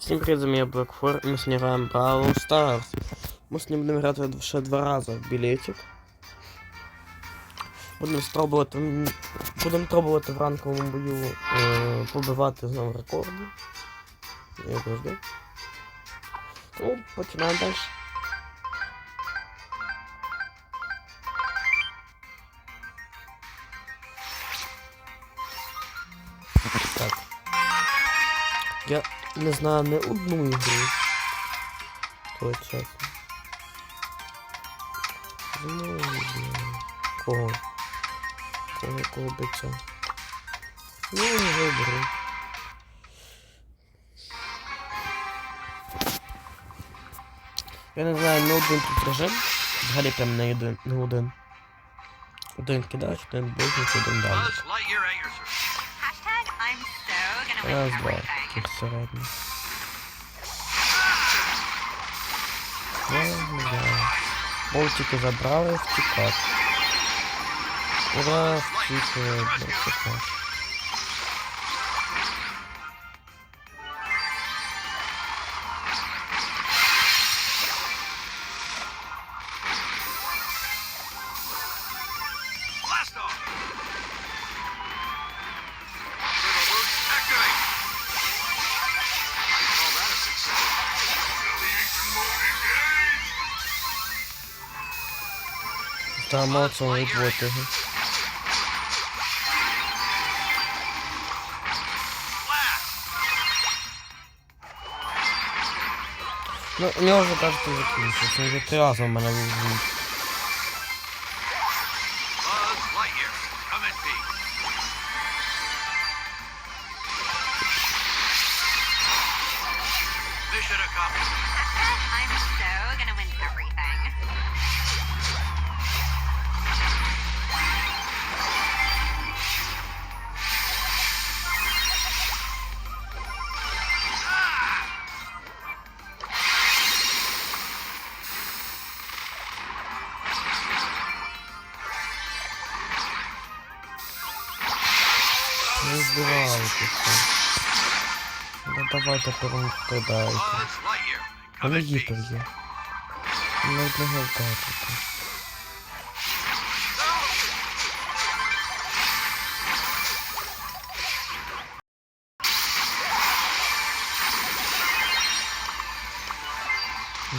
Всім привіт, з вами я Блэкфор, і ми сьогодні граємо Brawl Stars. Ми сьогодні будемо грати ще два рази в білетик. Будемо спробувати, м, будемо пробувати в ранковому бою е, побивати знову рекорди. Я завжди. Ну, починаємо далі. Так. Я не знаю не одну ігру. То чесно. Ну, не знаю. Кого? Кого кого би це? Ну, не виберу. Я не знаю, не один тут режим. Взагалі прям не один, не один. Один кидач, один ближник, один далі. Раз, два. Таких середніх. Болтики забрали, втікати. Ура, втікли, втікати. Та молодцом відводити його. Blast! Ну, у нього вже кажуть, закінчився. Вже три рази в мене визвав. Давайте come Але гіпер є. Не одного.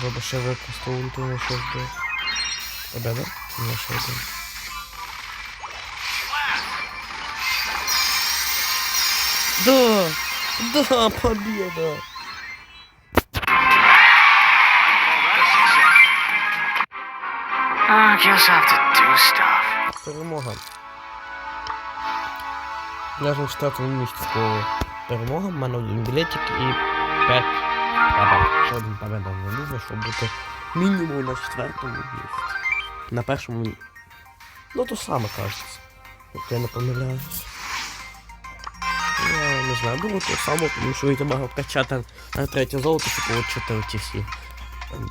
Треба ще використати ульту на ще вбив. Тебе, да? На ще один. Да! Да, победа! I have to do stuff. Перемога. Четвертому місці по перемогам. У мене один білетик і 5 побед. Ще один победа не нужно, щоб бути мінімум на четвертому місці. На першому. Ну то саме кажеться. Як я не помиляюсь. Я не знаю, думаю, то саме, тому що я могла вкачати на третє золото, щоб отримати оці всі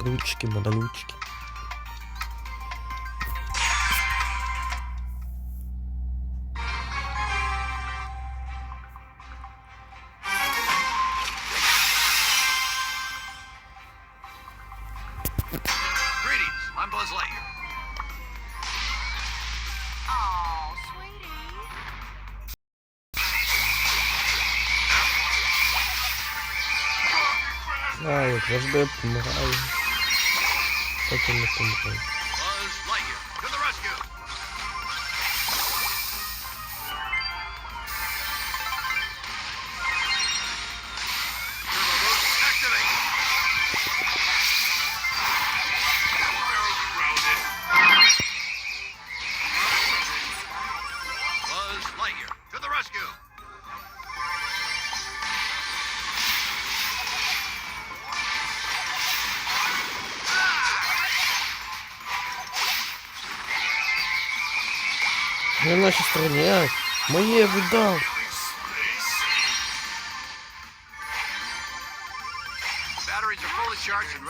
брючки, медалючки. А, як завжди помираю. Потім не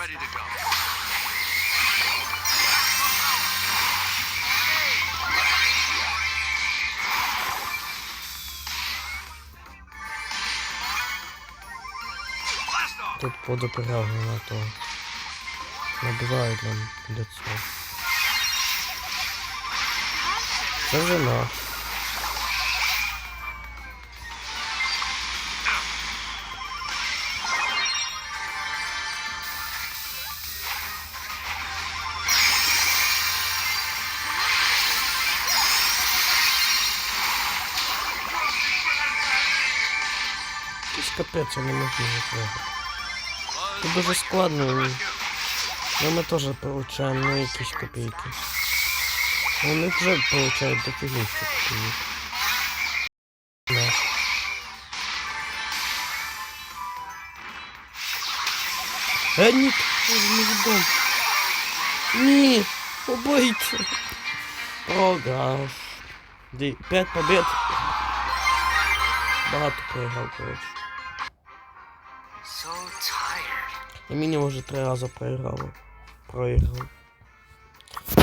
ready to go. Blast off! Тут подопрягли на то. Набивають нам до Це вже. Якийсь капець, я не можу виграти. Це дуже складно. rescue. Ну ми теж получаємо ну, якісь копійки. Вони вже получають дофігіще копійок. Да. Е, ні, я ж не віддам. Ні, побийте. Програш. Ді, п'ять побед. Багато проіграв, коротше. So tired. Я мінімум вже три рази проіграв. Проіграв.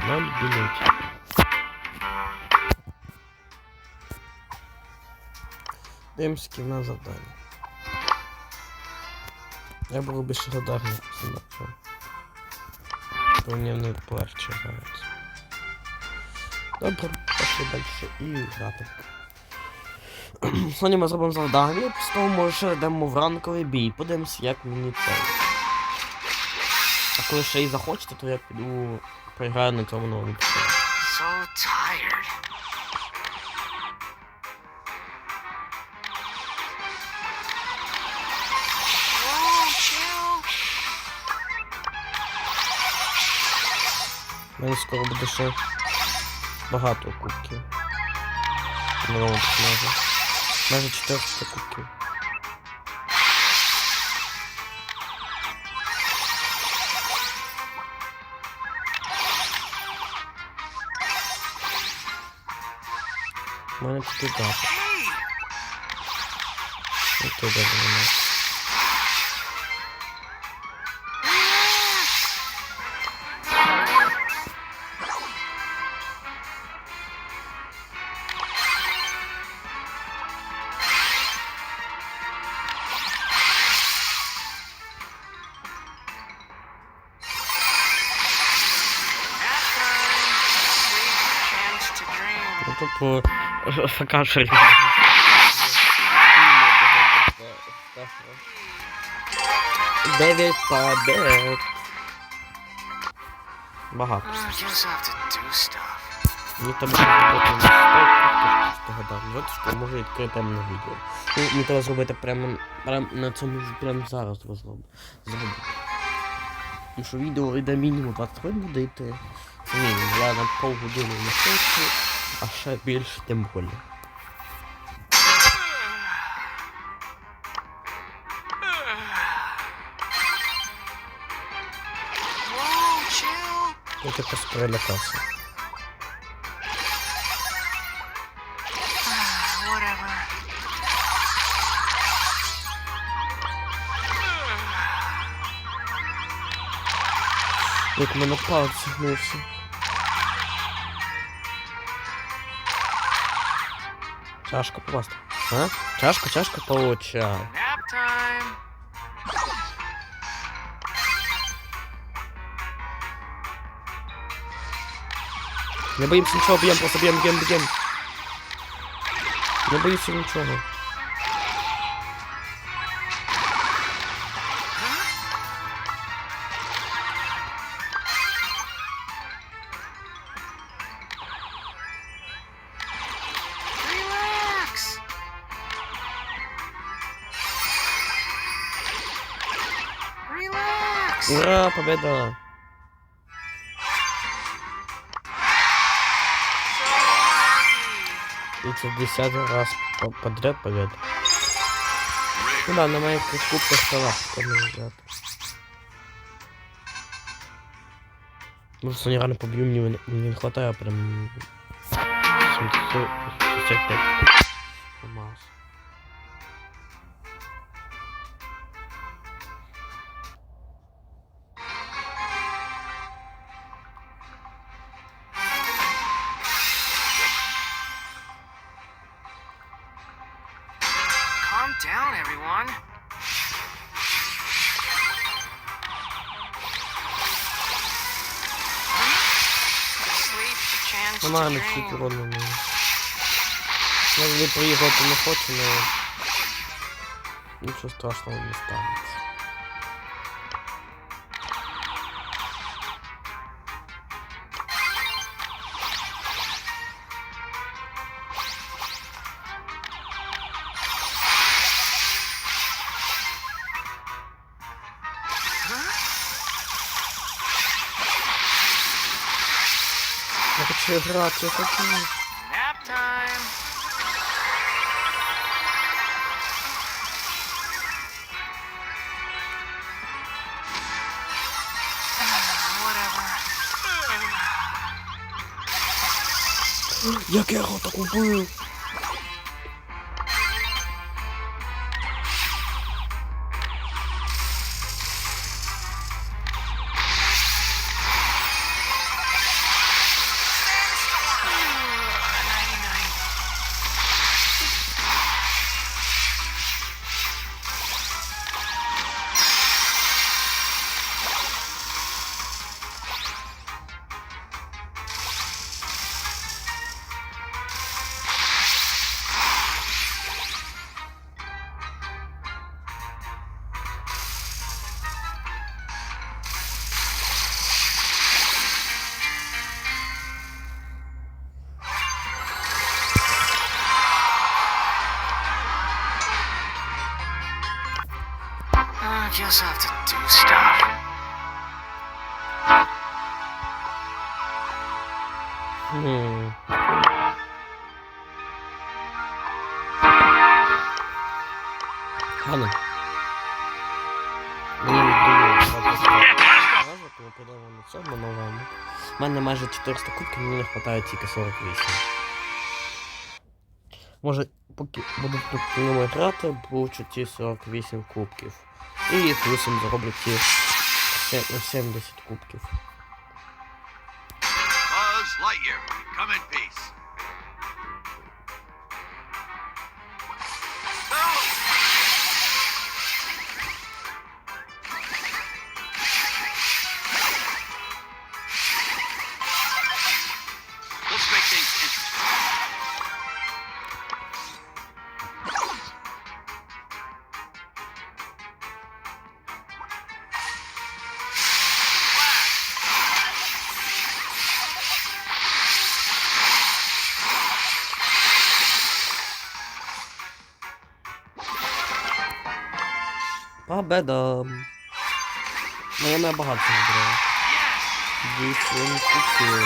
Нам білеті. Дивимося, які в нас завдання. Я був більше радарний на цьому. То мені не полегче грається. Добре, пішли далі і грати. Сьогодні ми зробимо завдання, після того може ще йдемо в ранковий бій. Подивимося, як мені це. А коли ще й захочете, то я піду поіграю на цьому новому пісні. У скоро буде ще багато кубків. Новому персонажі. Майже 400 кубків. У мене тільки дата. Hey, І ти де dream. Ну типу. Дев'ять побед. Багато. Мені там гадав. Що може відкрити прямо на відео. Ну, мені треба зробити прямо, прямо на цьому прямо зараз треба зробити. Тому що відео йде мінімум 20 хвилин буде йти. Мінімум, я на полгодини не хочу, а ще більше тим chill. Я якось. Whatever. Як мене палець гнувся. Чашка просто. А? Чашка, чашка получай. Nap time. Не боїмося нічого, б'ємо, просто б'ємо, б'ємо, б'ємо. Не боїмося нічого. Happy. И це десятый раз по- подряд победа. Ну да, на моих кубках стола взяти. Может, они рано побью, мне, мне не хватает прям... 765 Алмаз. Dream? всі урону. Я взагалі приїхати не хочу, але нічого страшного не станеться. Хочу грати, я хочу. Як я його так убив? I have to do stuff. Ладно. Мені тому підемо на цьому новому. У мене майже 400 кубків, мені не вистачає тільки 48. Може, поки буду тут ньому грати, получу ті 48 кубків. І плюсом зароблять ті 70 кубків. Buzz Lightyear, come in peace. Победам! Ну, я не багато. Вісім купів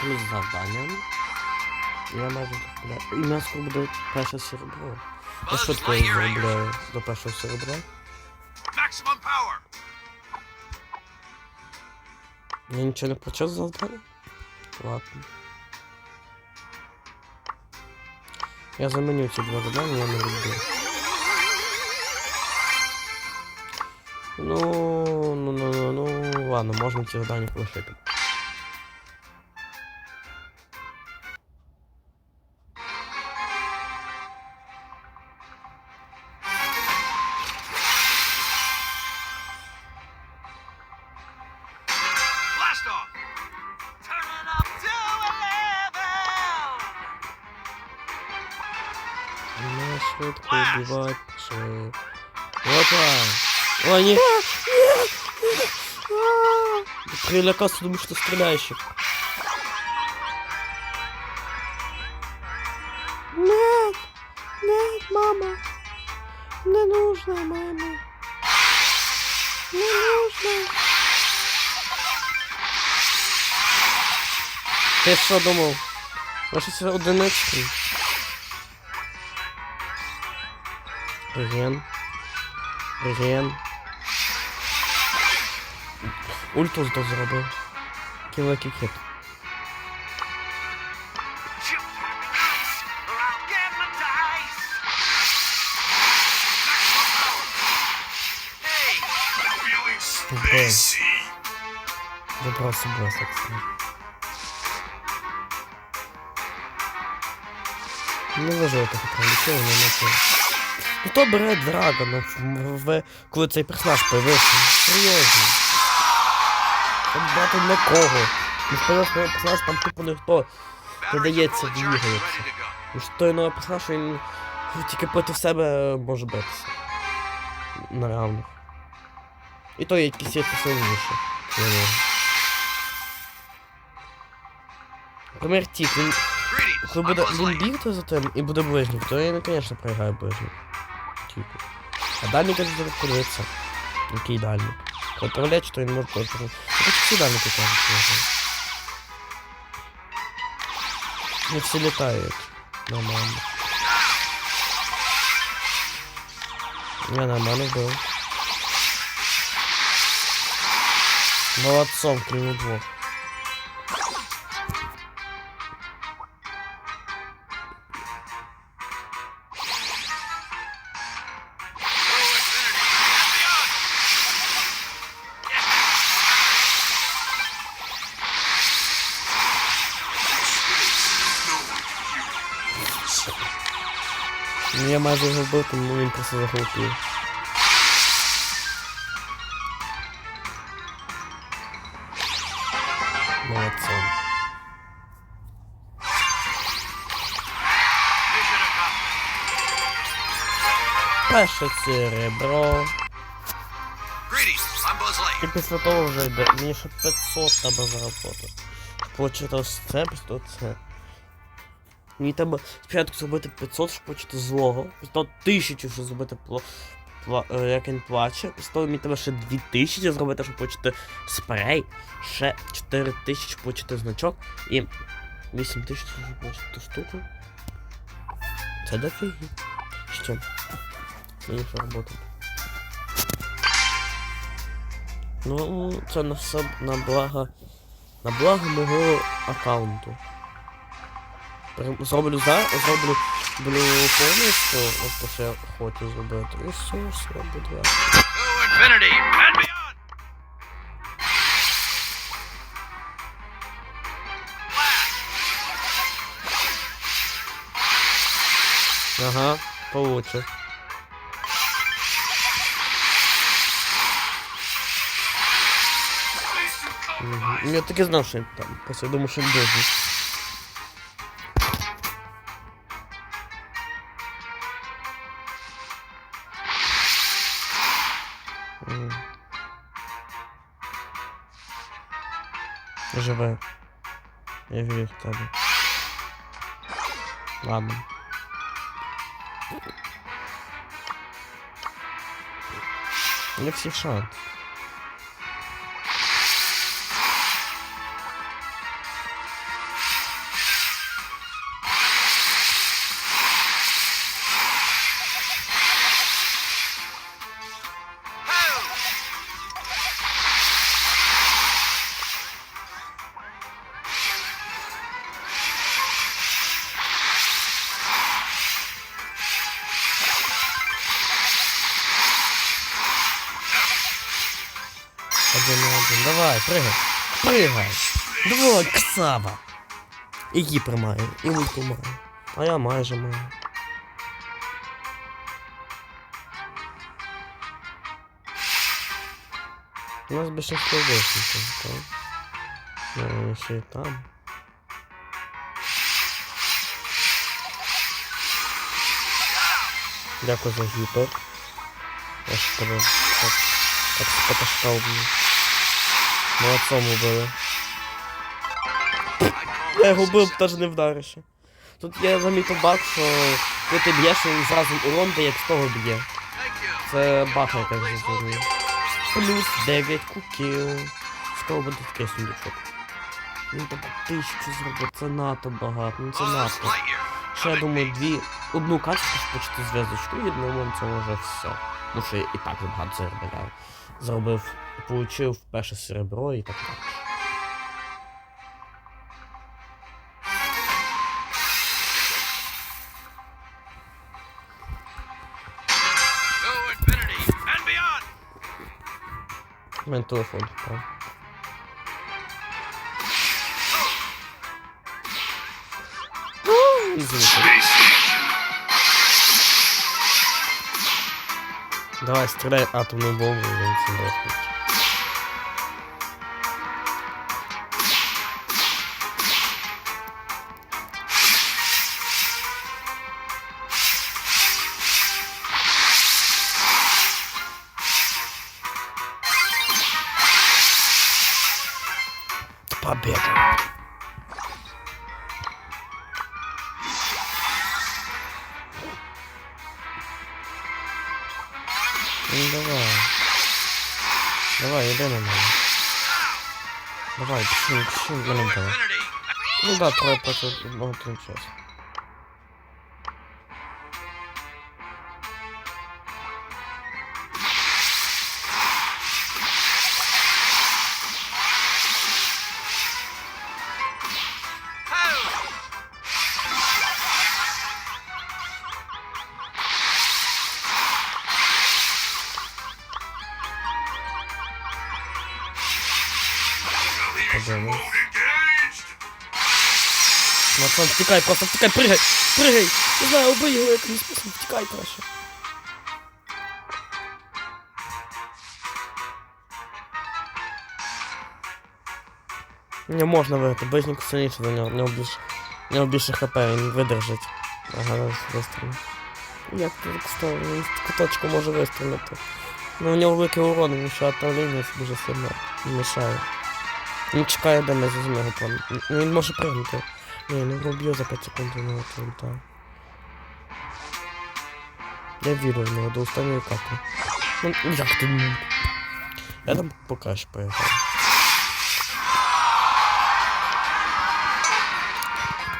плюс завдання. Я майже. І нас буде перше серебро. Я швидко я заробляю до першого серебра. Я нічого не почав завдання? Ладно. Я заменю ці два завдання, я не люблю. Ну, ну, ну, ну, ну, ладно, можна ці завдання полишити. Швидко убивать. Опа! О! Нет! А! Прилякался, думаю, что стреляющий. Нет! Нет, мама! Не нужно, мама! Не нужно! Ти що думав? Лише це одинички. Реген. Реген. Ультус то зробив. Кілокі хіт. Себе секцію. Не важливо так пролетіло, не на це. Ну бере Драгона, в, в, коли цей персонаж появився. Серйозно. Там брати не кого. Не сподівався, персонаж там тупо ніхто. And двигається. ready to go. Ну що той новий персонаж, він тільки проти себе може битися. На равних. І то є посильніше. за нього. Наприклад, тіп, він коли буде він бігти за тим і буде ближнім, то він, звісно, програє ближнім. Типу. А дальник я буде подивитися. Який дальник. Контролять, що він може контролювати. Я всі дальники кажуть, може. Не всі літають. Нормально. Я нормально был. Молодцом, крім двох. Я майже його вбив, тому він просто. Mission accomplished. Перше серебро. І після того вже йде. Мені ще 500 треба заработати. Почати ось це, після це. Мені треба спочатку зробити 500, щоб почати злого. Того 1000, щоб зробити пло... пла- е, як він плаче. Після мені треба ще 2000 зробити, щоб почати спрей. Ще 4000, щоб почати значок. І 8000, щоб почати штуку. Це дофіги. Що? Мені ще робота. Ну, це на все на благо. На благо мого аккаунту. Зроблю за. Зроблю зроблю повністю, от що я хочу зробити. І все, все буде. Ага, получше. Я таки знав, що він там. Просто я думав, що він буде. Живе. Я вірю в тебе. Ладно. Не всіх шанс. Один. Давай, пригай. Пригай. Давай, красава. І гіпер маю, і ульту маю. А я майже маю. У нас большинство вишеньків, так? Ну, ще й там. Дякую за гіпер. Я ж тебе так, так споташкав мені. Молодцом убили. Я його a вбив, теж не вдаривши. Тут я замітив баг, що коли ти б'єш, він зразу урон дає, як з того б'є. Це баг якась зрозумів. Плюс 9 куків. Скоро буде такий сундучок. Ну треба тисячу зробити, це надто багато, ну це надто. Ще я думаю, дві. Одну качку почти зв'язочку, і думаю, це вже все. Тому що я і так вже багато заробляв. Зробив, получив перше серебро і так далі. To infinity and beyond. У мене телефон впав. Извините. Давай, стреляй атомную бомбу, и он Давай, пішли, пішли, блин, давай. Ну да, треба просто один час. Матван, втікай, просто втікай, пригай, пригай. Не знаю, убий його якимось способом, втікай краще. Не можна виграти, ближнік сильніше за нього, нього більше, в нього більше хп, він видержить. Ага, зараз вистрілить. Як ти став? Він куточку може вистрілити. Ну у нього великий урон, він ще отравлення дуже сильно мішає. Він чекає, де ми його план. Ну, Він може пригнути. Не його б'ю за 5 секунд у нього прилітає. Я вірю в нього до останньої каплі. Ну, як ти ну? Я там покраще поїхав.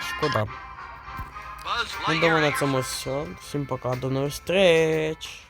Шкода. Ну, думаю, на цьому все. Всім пока, до нових встреч.